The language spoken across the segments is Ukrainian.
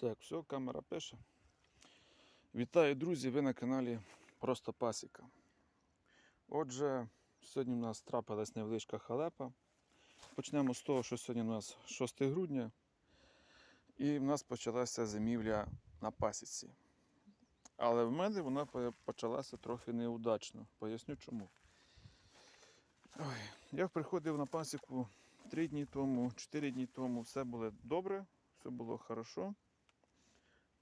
Так, все, камера пише. Вітаю, друзі! Ви на каналі Просто Пасіка. Отже, сьогодні у нас трапилась невеличка халепа. Почнемо з того, що сьогодні у нас 6 грудня, і в нас почалася зимівля на пасіці. Але в мене вона почалася трохи неудачно. Поясню чому. Ой, я приходив на пасіку 3 дні тому, 4 дні тому, все було добре, все було хорошо.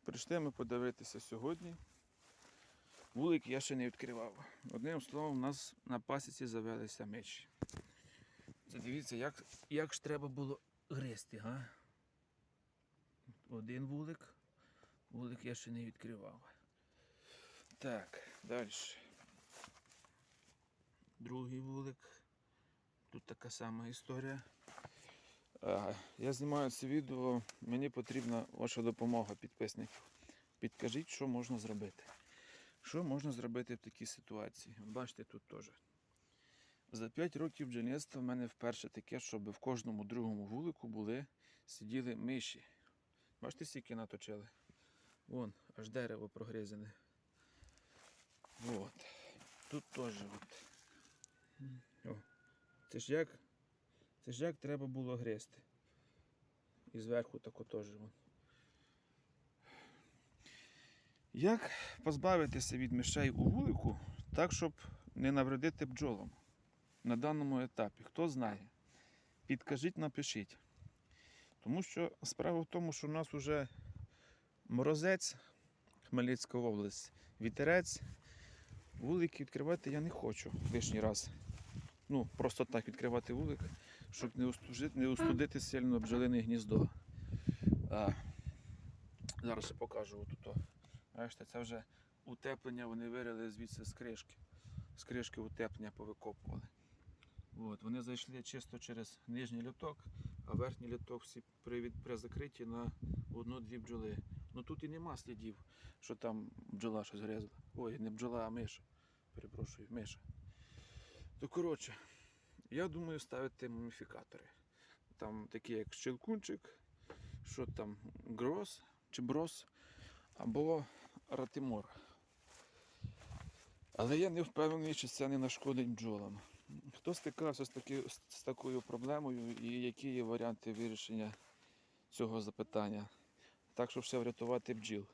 Прийшли ми подивитися сьогодні. Вулик я ще не відкривав. Одним словом, у нас на пасіці завелися мечі. Дивіться, як, як ж треба було гризти, га? Один вулик. Вулик я ще не відкривав. Так, далі. Другий вулик. Тут така сама історія. Е, Я знімаю це відео, мені потрібна ваша допомога, підписників. Підкажіть, що можна зробити. Що можна зробити в такій ситуації? Бачите, тут теж. За 5 років бджільництва в мене вперше таке, щоб в кожному другому вулику були, сиділи миші. Бачите, скільки наточили? Вон, аж дерево прогризене. От. Тут теж. От. О. Це ж як це ж як треба було гризти. І зверху тако теж. Як позбавитися від мишей у вулику так, щоб не навредити бджолам на даному етапі? Хто знає? Підкажіть, напишіть. Тому що справа в тому, що у нас вже морозець, Хмельницька область, вітерець. Вулики відкривати я не хочу лишній раз. Ну, просто так відкривати вулик, щоб не устужити, не устудити сильно бджолине гніздо. А, зараз ще покажу отут. Бачите, це вже утеплення вони вирили звідси з кришки. З кришки утеплення повикопували. От, вони зайшли чисто через нижній літок, а верхній літок всі при, при закритті на одну-дві бджоли. Ну тут і нема слідів, що там бджола щось гризла. Ой, не бджола, а миша. Перепрошую, миша. То коротше, я думаю ставити муміфікатори. Там такі як щелкунчик, що там гроз чи брос, або ратимор. Але я не впевнений, чи це не нашкодить бджолам. Хто стикався з, таки, з такою проблемою і які є варіанти вирішення цього запитання? Так, щоб ще врятувати бджіл.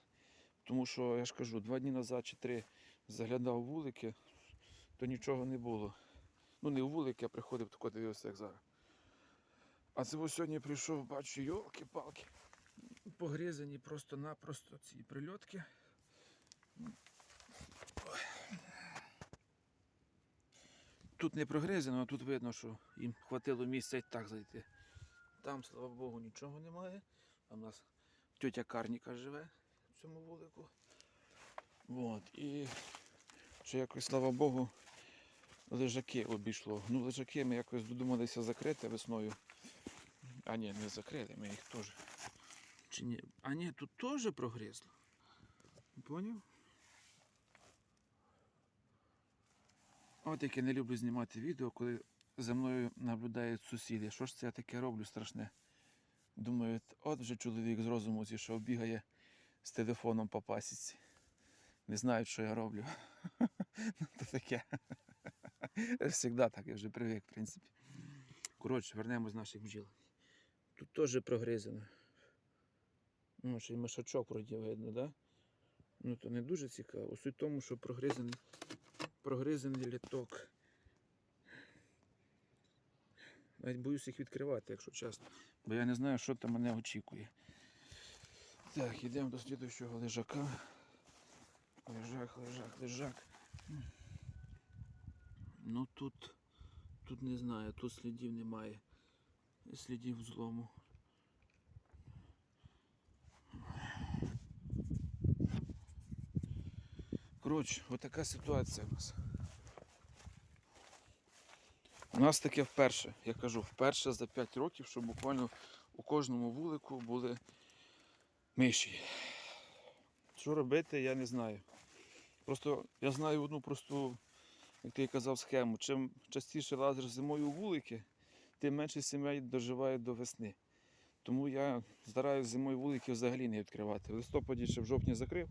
Тому що, я ж кажу, два дні назад чи три заглядав вулики, то нічого не було. Ну не в вулик, я приходив, тако дивився, як зараз. А це ось сьогодні прийшов, бачу, йолки-палки. Погризані просто-напросто ці прильотки. Тут не прогризано, а тут видно, що їм хватило місця і так зайти. Там, слава Богу, нічого немає. А в нас тетя Карніка живе в цьому вулику. От. І ще якось, слава Богу, лежаки обійшло. Ну, лежаки ми якось додумалися закрити весною. А ні, не закрили, ми їх теж. Чи ні? А ні, тут теж прогризло. Поняв? От як я не люблю знімати відео, коли за мною наблюдають сусіди. Що ж це я таке роблю страшне? Думаю, от вже чоловік з розуму зійшов, бігає з телефоном по пасіці. Не знають, що я роблю. Ну, то таке. Всегда так, я вже привик, в принципі. Коротше, вернемось з наших бджіл. Тут теж прогризано. Ну, ще й мишачок вроді видно, да? Ну то не дуже цікаво. Суть в тому, що прогризаний, прогризаний літок. Навіть боюсь їх відкривати, якщо чесно. Бо я не знаю, що там мене очікує. Так, йдемо до слідуючого лежака. Лежак, лежак, лежак. Ну тут, тут не знаю, тут слідів немає. Слідів злому. Коротше, отака ситуація у нас. У нас таке вперше, я кажу, вперше за 5 років, що буквально у кожному вулику були миші. Що робити, я не знаю. Просто я знаю одну просту, як ти казав, схему. Чим частіше лазиш зимою у вулики, тим менше сімей доживає до весни. Тому я стараюся зимою вулики взагалі не відкривати. В листопаді чи в жовтні закрив,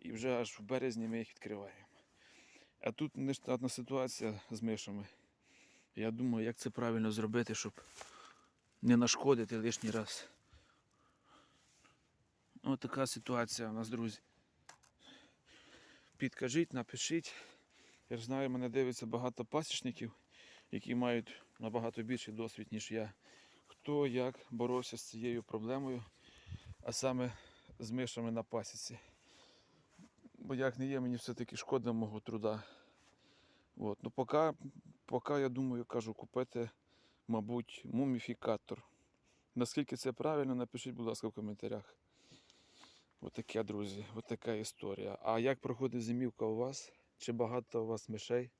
і вже аж в березні ми їх відкриваємо. А тут нештатна ситуація з мишами. Я думаю, як це правильно зробити, щоб не нашкодити лишній раз. Ось така ситуація у нас, друзі. Підкажіть, напишіть. Я ж знаю, мене дивиться багато пасічників, які мають набагато більший досвід, ніж я. Хто як боровся з цією проблемою, а саме з мишами на пасіці. Бо як не є, мені все-таки шкода мого труда. От. Ну, поки, поки я думаю, кажу, купити, мабуть, муміфікатор. Наскільки це правильно, напишіть, будь ласка, в коментарях. Отаке, друзі, отака історія. А як проходить зимівка у вас? Чи багато у вас мишей?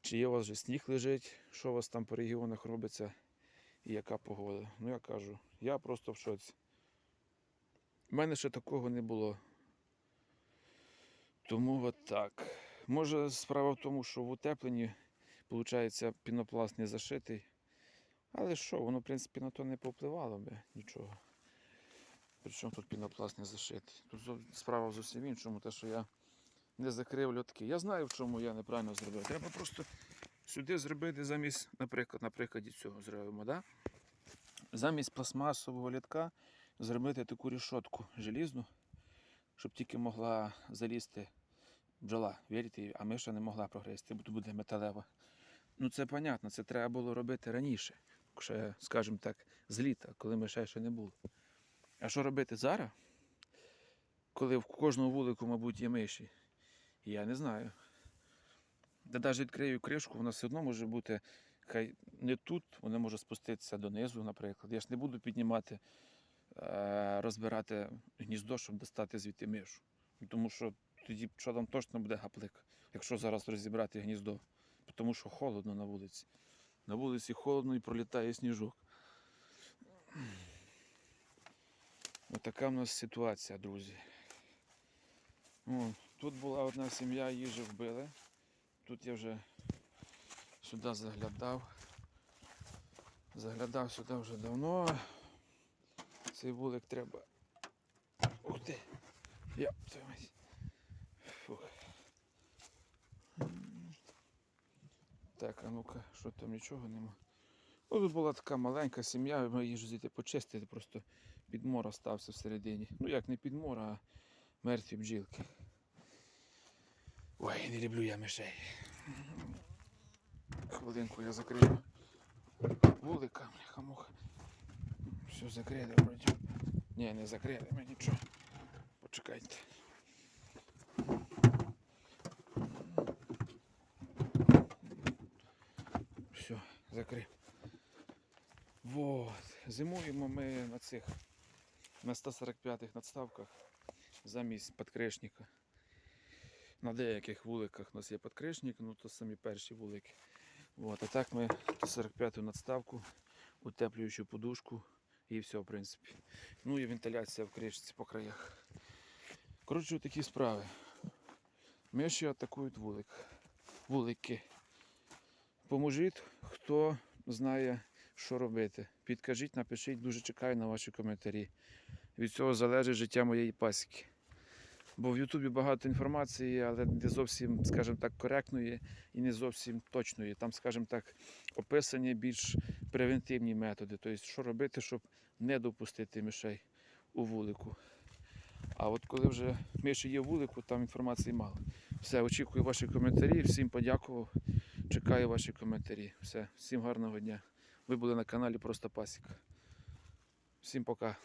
Чи є у вас вже сніг лежить? Що у вас там по регіонах робиться? І яка погода? Ну я кажу, я просто в шоці. У мене ще такого не було. Тому от так. Може, справа в тому, що в утепленні, виходить, пінопласт не зашитий. Але що, воно, в принципі, на то не повпливало би нічого. Причому тут пінопласт не зашитий. Тут справа зовсім іншому, те, що я не закрив льотки. Я знаю, в чому я неправильно зробив. Треба просто сюди зробити замість, наприклад, на прикладі цього зробимо, да? замість пластмасового літка зробити таку рішотку желізну, щоб тільки могла залізти бджола, вірите, а миша не могла прогризти, бо тут буде металева. Ну це понятно, це треба було робити раніше, ще, скажімо так, з літа, коли мишей ще не було. А що робити зараз? Коли в кожному вулику, мабуть, є миші. Я не знаю. Та навіть відкрию кришку, вона все одно може бути, хай не тут, вона може спуститися донизу, наприклад. Я ж не буду піднімати, е, розбирати гніздо, щоб достати звідти мишу. Тому що тоді пчолам точно буде гаплик, якщо зараз розібрати гніздо. Тому що холодно на вулиці. На вулиці холодно і пролітає сніжок. Отака в нас ситуація, друзі. О, тут була одна сім'я, вже вбили. Тут я вже сюди заглядав. Заглядав сюди вже давно. Цей вулик треба. Ух ти! Я Фух. Так, а ну-ка, що там нічого нема. Ну, тут була така маленька сім'я, ми ж звідти почистили, просто підмор остався всередині. Ну як не підмор, а мертві бджілки. Ой, не люблю я мишей. Хвилинку я закрию вулика, муха. Все закрили вроді. Ні, не закрили ми нічого. Почекайте. Все, закрив. Вот. Зимуємо ми на цих на 145-х надставках замість підкрешника. На деяких вуликах у нас є підкрешник, ну то самі перші вулики. От, а так ми 145-ту надставку, утеплюючу подушку і все, в принципі. Ну і вентиляція в кришці по краях. Коротше, такі справи. Миші атакують вулик. Вулики. Поможіть, хто знає, що робити. Підкажіть, напишіть, дуже чекаю на ваші коментарі. Від цього залежить життя моєї пасіки. Бо в Ютубі багато інформації, але не зовсім, скажімо так, коректної і не зовсім точної. Там, скажімо так, описані більш превентивні методи. Тобто, що робити, щоб не допустити мишей у вулику. А от коли вже миші є вулику, там інформації мало. Все, очікую ваші коментарі. Всім подякував. Чекаю ваші коментарі. Все, всім гарного дня. Ви були на каналі Просто Пасіка. Всім пока.